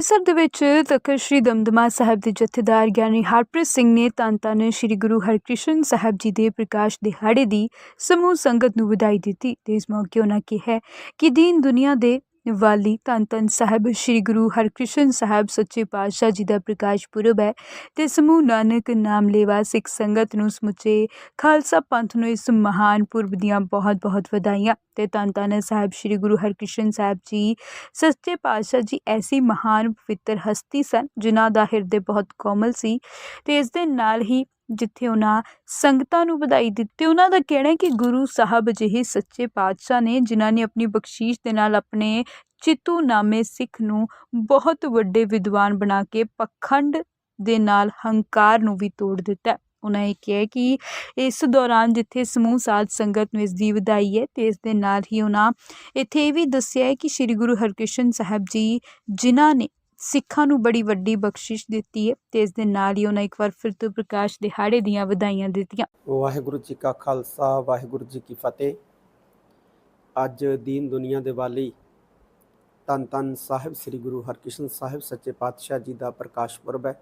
ਅੰਮ੍ਰਿਤਸਰ ਦੇ ਵਿੱਚ ਤਖਤ ਸ੍ਰੀ ਦਮਦਮਾ ਸਾਹਿਬ ਦੇ ਜਥੇਦਾਰ ਗਿਆਨੀ ਹਰਪ੍ਰੀਤ ਸਿੰਘ ਨੇ ਧੰਨ ਧੰਨ ਸ੍ਰੀ ਗੁਰੂ ਹਰਕ੍ਰਿਸ਼ਨ ਸਾਹਿਬ ਜੀ ਦੇ ਪ੍ਰਕਾਸ਼ ਦਿਹਾੜੇ ਦੀ ਸਮੂਹ ਸੰਗਤ ਨੂੰ ਵਧਾਈ ਦਿੱਤੀ ਤੇ ਇਸ ਮੌਕੇ ਉਹਨਾਂ ਕਿਹਾ ਕਿ ਦੀਨ ਦੁਨੀਆ ਦੇ ਵਾਲੀ ਧੰਨ ਧੰਨ ਸਾਹਿਬ, ਸ੍ਰੀ ਗੁਰੂ ਹਰਕ੍ਰਿਸ਼ਨ ਸਾਹਿਬ ਸੱਚੇ ਪਾਤਸ਼ਾਹ ਜੀ ਦਾ ਪ੍ਰਕਾਸ਼ ਪੁਰਬ ਹੈ ਤੇ ਸਮੂਹ ਨਾਨਕ ਨਾਮ ਲੇਵਾ ਸਿੱਖ ਸੰਗਤ ਨੂੰ ਸਮੁੱਚੇ ਖਾਲਸਾ ਪੰਥ ਨੂੰ ਇਸ ਮਹਾਨ ਪੁਰਬ ਦੀਆਂ ਬਹੁਤ-ਬਹੁਤ ਵਧਾਈਆਂ ਤੇ ਧੰਨ ਧੰਨ ਸਾਹਿਬ, ਸ੍ਰੀ ਗੁਰੂ ਹਰਕ੍ਰਿਸ਼ਨ ਸਾਹਿਬ ਜੀ ਸੱਚੇ ਪਾਤਸ਼ਾਹ ਜੀ ਐਸੀ ਮਹਾਨ ਪਵਿੱਤਰ ਹਸਤੀ ਸਨ ਜਿਨ੍ਹਾਂ ਦਾ ਹਿਰਦੇ ਬਹੁਤ ਕੋਮਲ ਸੀ ਤੇ ਇਸ ਦੇ ਨਾਲ ਹੀ ਜਿੱਥੇ ਉਹਨਾਂ ਸੰਗਤਾਂ ਨੂੰ ਵਧਾਈ ਦਿੱਤੀ। ਉਹਨਾਂ ਦਾ ਕਹਿਣਾ ਹੈ ਕਿ ਗੁਰੂ ਸਾਹਿਬ ਜਿਹੇ ਸੱਚੇ ਪਾਤਸ਼ਾਹ ਨੇ ਜਿਨ੍ਹਾਂ ਨੇ ਆਪਣੀ ਬਖਸ਼ੀਸ਼ ਦੇ ਨਾਲ ਆਪਣੇ ਚਿੱਤੂ ਨਾਮੇ ਸਿੱਖ ਨੂੰ ਬਹੁਤ ਵੱਡੇ ਵਿਦਵਾਨ ਬਣਾ ਕੇ ਪਖੰਡ ਦੇ ਨਾਲ ਹੰਕਾਰ ਨੂੰ ਵੀ ਤੋੜ ਦਿੱਤਾ। ਉਹਨਾਂ ਇਹ ਕਿਹਾ ਕਿ ਇਸ ਦੌਰਾਨ ਜਿੱਥੇ ਸਮੂਹ ਸਾਧ ਸੰਗਤ ਨੂੰ ਇਸ ਦੀ ਵਧਾਈ ਹੈ, ਤੇ ਇਸ ਦੇ ਨਾਲ ਹੀ ਉਹਨਾਂ ਇੱਥੇ ਇਹ ਵੀ ਦੱਸਿਆ ਹੈ ਕਿ ਸ੍ਰੀ ਗੁਰੂ ਹਰਕ੍ਰਿਸ਼ਨ ਸਾਹਿਬ ਜੀ, ਜਿਨ੍ਹਾਂ ਨੇ ਸਿੱਖਾਂ ਨੂੰ ਬੜੀ ਵੱਡੀ ਬਖਸ਼ਿਸ਼ ਦਿੱਤੀ ਹੈ ਤੇ ਇਸ ਦੇ ਨਾਲ ਹੀ ਉਹਨਾਂ ਇੱਕ ਵਾਰ ਫਿਰ ਤੋਂ ਪ੍ਰਕਾਸ਼ ਦਿਹਾੜੇ ਦੀਆਂ ਵਧਾਈਆਂ ਦਿੱਤੀਆਂ। ਵਾਹਿਗੁਰੂ ਜੀ ਕਾ ਖਾਲਸਾ, ਵਾਹਿਗੁਰੂ ਜੀ ਕੀ ਫਤਿਹ। ਅੱਜ ਦੀਨ ਦੁਨੀਆ ਦੇ ਵਾਲੀ ਤਨ ਤਨ ਸਾਹਿਬ ਸ੍ਰੀ ਗੁਰੂ ਹਰਕ੍ਰਿਸ਼ਨ ਸਾਹਿਬ ਸੱਚੇ ਪਾਤਸ਼ਾਹ ਜੀ ਦਾ ਪ੍ਰਕਾਸ਼ ਪੁਰਬ ਹੈ।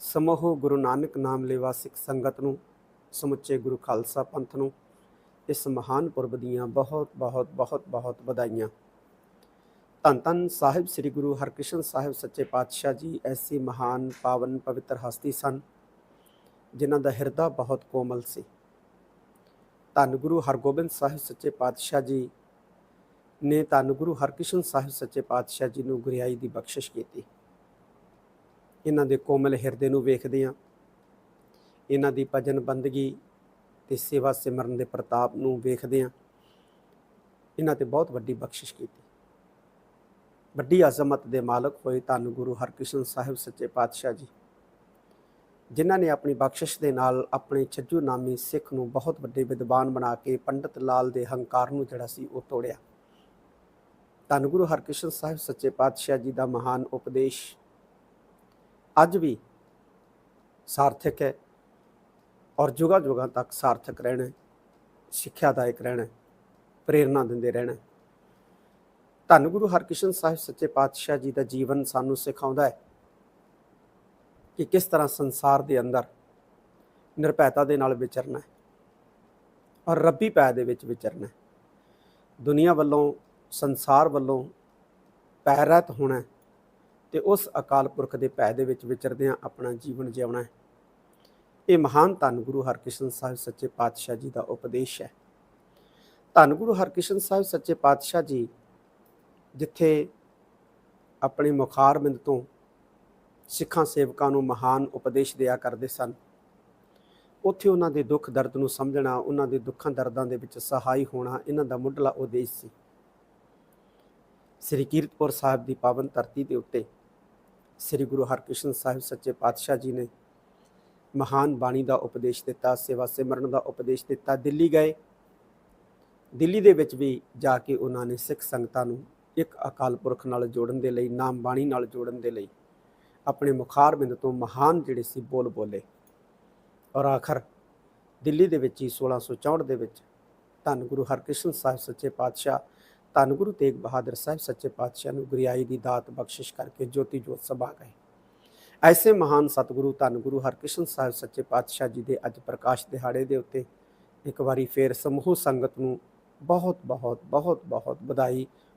ਸਮੂਹ ਗੁਰੂ ਨਾਨਕ ਨਾਮ ਲੇਵਾ ਸਿੱਖ ਸੰਗਤ ਨੂੰ, ਸਮੁੱਚੇ ਗੁਰੂ ਖਾਲਸਾ ਪੰਥ ਨੂੰ ਇਸ ਮਹਾਨ ਪੁਰਬ ਦੀਆਂ ਬਹੁਤ ਬਹੁਤ ਬਹੁਤ ਬਹੁਤ ਵਧਾਈਆਂ। ਧੰਨ ਧੰਨ ਸਾਹਿਬ, ਸ੍ਰੀ ਗੁਰੂ ਹਰਕ੍ਰਿਸ਼ਨ ਸਾਹਿਬ ਸੱਚੇ ਪਾਤਸ਼ਾਹ ਜੀ, ਐਸੀ ਮਹਾਨ ਪਾਵਨ ਪਵਿੱਤਰ ਹਸਤੀ ਸਨ, ਜਿਨ੍ਹਾਂ ਦਾ ਹਿਰਦਾ ਬਹੁਤ ਕੋਮਲ ਸੀ। ਧੰਨ ਗੁਰੂ ਹਰਗੋਬਿੰਦ ਸਾਹਿਬ ਸੱਚੇ ਪਾਤਸ਼ਾਹ ਜੀ ਨੇ ਧੰਨ ਗੁਰੂ ਹਰਕ੍ਰਿਸ਼ਨ ਸਾਹਿਬ ਸੱਚੇ ਪਾਤਸ਼ਾਹ ਜੀ ਨੂੰ ਗੁਰਿਆਈ ਦੀ ਬਖਸ਼ਿਸ਼ ਕੀਤੀ। ਇਹਨਾਂ ਦੇ ਕੋਮਲ ਹਿਰਦੇ ਨੂੰ ਵੇਖਦੇ ਹਾਂ ਇਹਨਾਂ ਦੀ ਭਜਨ ਬੰਦਗੀ ਤੇ ਸੇਵਾ ਸਿਮਰਨ ਦੇ ਪ੍ਰਤਾਪ ਨੂੰ ਵੇਖਦੇ ਹਾਂ ਇਹਨਾਂ ਤੇ ਬਹੁਤ ਵੱਡੀ ਬਖਸ਼ਿਸ਼ ਕੀਤੀ। ਵੱਡੀ ਅਜ਼ਮਤ ਦੇ ਮਾਲਕ ਹੋਏ ਧੰਨ ਗੁਰੂ ਹਰਕ੍ਰਿਸ਼ਨ ਸਾਹਿਬ ਸੱਚੇ ਪਾਤਸ਼ਾਹ ਜੀ ਜਿਨ੍ਹਾਂ ਨੇ ਆਪਣੀ ਬਖਸ਼ਿਸ਼ ਦੇ ਨਾਲ ਆਪਣੇ ਛੱਜੂ ਨਾਮੀ ਸਿੱਖ ਨੂੰ ਬਹੁਤ ਵੱਡੇ ਵਿਦਵਾਨ ਬਣਾ ਕੇ ਪੰਡਤ ਲਾਲ ਦੇ ਹੰਕਾਰ ਨੂੰ ਜਿਹੜਾ ਸੀ ਉਹ ਤੋੜਿਆ। ਧੰਨ ਗੁਰੂ ਹਰਕ੍ਰਿਸ਼ਨ ਸਾਹਿਬ ਸੱਚੇ ਪਾਤਸ਼ਾਹ ਜੀ ਦਾ ਮਹਾਨ ਉਪਦੇਸ਼ ਅੱਜ ਵੀ ਸਾਰਥਕ ਹੈ ਔਰ ਜੁਗਾ ਜੁਗਾ ਤੱਕ ਸਾਰਥਕ ਰਹਿਣਾ ਹੈ, ਸਿੱਖਿਆਦਾਇਕ ਰਹਿਣਾ ਹੈ, ਪ੍ਰੇਰਣਾ ਦਿੰਦੇ ਰਹਿਣਾ। ਧੰਨ ਗੁਰੂ ਹਰਕ੍ਰਿਸ਼ਨ ਸਾਹਿਬ ਸੱਚੇ ਪਾਤਸ਼ਾਹ ਜੀ ਦਾ ਜੀਵਨ ਸਾਨੂੰ ਸਿਖਾਉਂਦਾ ਹੈ ਕਿ ਕਿਸ ਤਰ੍ਹਾਂ ਸੰਸਾਰ ਦੇ ਅੰਦਰ ਨਿਰਭੈਤਾ ਦੇ ਨਾਲ ਵਿਚਰਨਾ ਹੈ ਔਰ ਰੱਬੀ ਪੈ ਦੇ ਵਿੱਚ ਵਿਚਰਨਾ ਹੈ। ਦੁਨੀਆ ਵੱਲੋਂ, ਸੰਸਾਰ ਵੱਲੋਂ ਪੈ ਰਹਿਤ ਹੋਣਾ ਹੈ ਤੇ ਉਸ ਅਕਾਲ ਪੁਰਖ ਦੇ ਪੈ ਦੇ ਵਿੱਚ ਵਿਚਰਦਿਆਂ ਆਪਣਾ ਜੀਵਨ ਜਿਉਣਾ ਹੈ। ਇਹ ਮਹਾਨ ਧੰਨ ਗੁਰੂ ਹਰਕ੍ਰਿਸ਼ਨ ਸਾਹਿਬ ਸੱਚੇ ਪਾਤਸ਼ਾਹ ਜੀ ਦਾ ਉਪਦੇਸ਼ ਹੈ। ਧੰਨ ਗੁਰੂ ਹਰਕ੍ਰਿਸ਼ਨ ਸਾਹਿਬ ਸੱਚੇ ਪਾਤਸ਼ਾਹ ਜੀ ਜਿੱਥੇ ਆਪਣੇ ਮੁਖਾਰਬਿੰਦ ਤੋਂ ਸਿੱਖਾਂ ਸੇਵਕਾਂ ਨੂੰ ਮਹਾਨ ਉਪਦੇਸ਼ ਦਿਆ ਕਰਦੇ ਸਨ। ਉੱਥੇ ਉਹਨਾਂ ਦੇ ਦੁੱਖ ਦਰਦ ਨੂੰ ਸਮਝਣਾ, ਉਹਨਾਂ ਦੇ ਦੁੱਖਾਂ ਦਰਦਾਂ ਦੇ ਵਿੱਚ ਸਹਾਈ ਹੋਣਾ, ਇਹਨਾਂ ਦਾ ਮੁੱਢਲਾ ਉਦੇਸ਼ ਸੀ। ਸ੍ਰੀ ਕੀਰਤਪੁਰ ਸਾਹਿਬ ਦੀ ਪਾਵਨ ਧਰਤੀ ਦੇ ਉੱਤੇ ਸ੍ਰੀ ਗੁਰੂ ਹਰਕ੍ਰਿਸ਼ਨ ਸਾਹਿਬ ਸੱਚੇ ਪਾਤਸ਼ਾਹ ਜੀ ਨੇ ਮਹਾਨ ਬਾਣੀ ਦਾ ਉਪਦੇਸ਼ ਦਿੱਤਾ, ਸੇਵਾ ਸਿਮਰਨ ਦਾ ਉਪਦੇਸ਼ ਦਿੱਤਾ। ਦਿੱਲੀ ਗਏ। ਦਿੱਲੀ ਦੇ ਵਿੱਚ ਵੀ ਜਾ ਕੇ ਉਹਨਾਂ ਨੇ ਸਿੱਖ ਸੰਗਤਾਂ ਨੂੰ ਇੱਕ ਅਕਾਲ ਪੁਰਖ ਨਾਲ ਜੋੜਨ ਦੇ ਲਈ ਨਾਮ ਬਾਣੀ ਨਾਲ ਜੋੜਨ ਦੇ ਲਈ, ਆਪਣੇ ਮੁਖਾਰਬਿੰਦ ਤੋਂ ਮਹਾਨ ਜਿਹੜੇ ਸੀ ਬੋਲ ਬੋਲੇ। ਔਰ ਆਖਰ ਦਿੱਲੀ ਦੇ ਵਿੱਚ ਹੀ 1664 ਦੇ ਵਿੱਚ ਧੰਨ ਗੁਰੂ ਹਰਕ੍ਰਿਸ਼ਨ ਸਾਹਿਬ ਸੱਚੇ ਪਾਤਸ਼ਾਹ, ਧੰਨ ਗੁਰੂ ਤੇਗ ਬਹਾਦਰ ਸਾਹਿਬ ਸੱਚੇ ਪਾਤਸ਼ਾਹ ਨੂੰ ਗੁਰਿਆਈ ਦੀ ਦਾਤ ਬਖਸ਼ਿਸ਼ ਕਰਕੇ ਜੋਤੀ ਜੋਤ ਸਭਾ ਗਏ। ਐਸੇ ਮਹਾਨ ਸਤਿਗੁਰੂ ਧੰਨ ਗੁਰੂ ਹਰਕ੍ਰਿਸ਼ਨ ਸਾਹਿਬ ਸੱਚੇ ਪਾਤਸ਼ਾਹ ਜੀ ਦੇ ਅੱਜ ਪ੍ਰਕਾਸ਼ ਦਿਹਾੜੇ ਦੇ ਉੱਤੇ ਇੱਕ ਵਾਰੀ ਫੇਰ ਸਮੂਹ ਸੰਗਤ ਨੂੰ ਬਹੁਤ ਬਹੁਤ ਬਹੁਤ ਬਹੁਤ ਵਧਾਈ